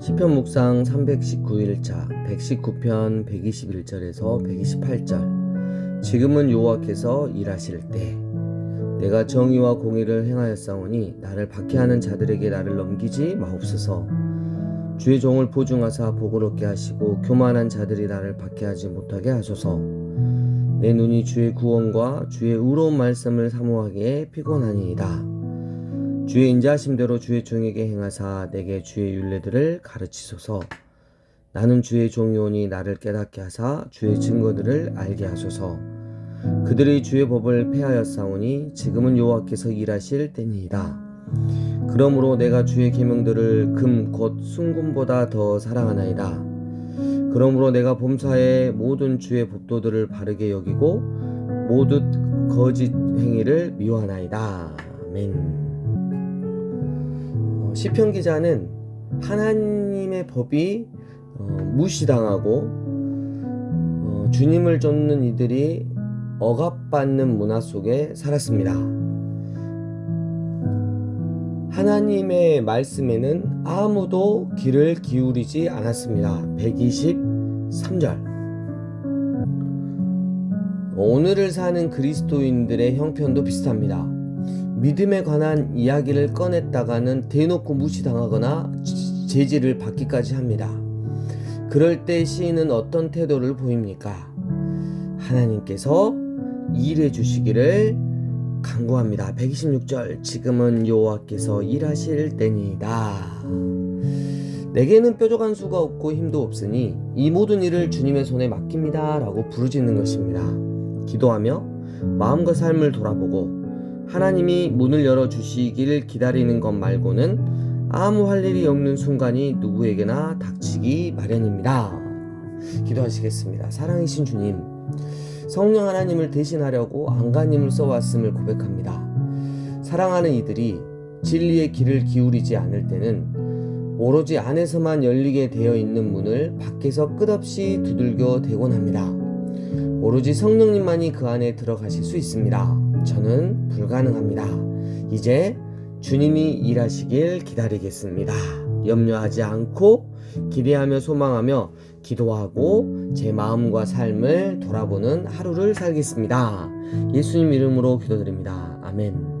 시편 묵상 319일차 119편 121절에서 128절. 지금은 여호와께서 일하실 때 내가 정의와 공의를 행하였사오니 나를 박해하는 자들에게 나를 넘기지 마옵소서. 주의 종을 보증하사 복을 얻게 하시고 교만한 자들이 나를 박해하지 못하게 하소서. 내 눈이 주의 구원과 주의 의로운 말씀을 사모하기에 피곤하니이다 주의 인자하심대로 주의 종에게 행하사 내게 주의 윤례들을 가르치소서. 나는 주의 종이오니 나를 깨닫게 하사 주의 증거들을 알게 하소서. 그들이 주의 법을 폐하였사오니 지금은 여호와께서 일하실 때니이다. 그러므로 내가 주의 계명들을 금 곧 순금보다 더 사랑하나이다. 그러므로 내가 범사에 모든 주의 법도들을 바르게 여기고 모든 거짓 행위를 미워하나이다. 아멘. 어, 시편 기자는 하나님의 법이 어, 무시당하고 어, 주님을 쫓는 이들이 억압받는 문화 속에 살았습니다. 하나님의 말씀에는 아무도 귀를 기울이지 않았습니다. 123절. 오늘을 사는 그리스도인들의 형편도 비슷합니다. 믿음에 관한 이야기를 꺼냈다가는 대놓고 무시당하거나 제지를 받기까지 합니다. 그럴 때 시인은 어떤 태도를 보입니까? 하나님께서 일해 주시기를 간구합니다. 126절 지금은 여호와께서 일하실 때니이다. 내게는 뾰족한 수가 없고 힘도 없으니 이 모든 일을 주님의 손에 맡깁니다라고 부르짖는 것입니다. 기도하며 마음과 삶을 돌아보고 하나님이 문을 열어 주시기를 기다리는 것 말고는 아무 할 일이 없는 순간이 누구에게나 닥치기 마련입니다. 기도하시겠습니다. 사랑이신 주님, 성령 하나님을 대신하려고 안가님을 써왔음을 고백합니다. 사랑하는 이들이 진리의 길을 기울이지 않을 때는 오로지 안에서만 열리게 되어 있는 문을 밖에서 끝없이 두들겨 대곤 합니다. 오로지 성령님만이 그 안에 들어가실 수 있습니다. 저는 불가능합니다. 이제 주님이 일하시길 기다리겠습니다. 염려하지 않고 기대하며 소망하며 기도하고 제 마음과 삶을 돌아보는 하루를 살겠습니다. 예수님 이름으로 기도드립니다. 아멘.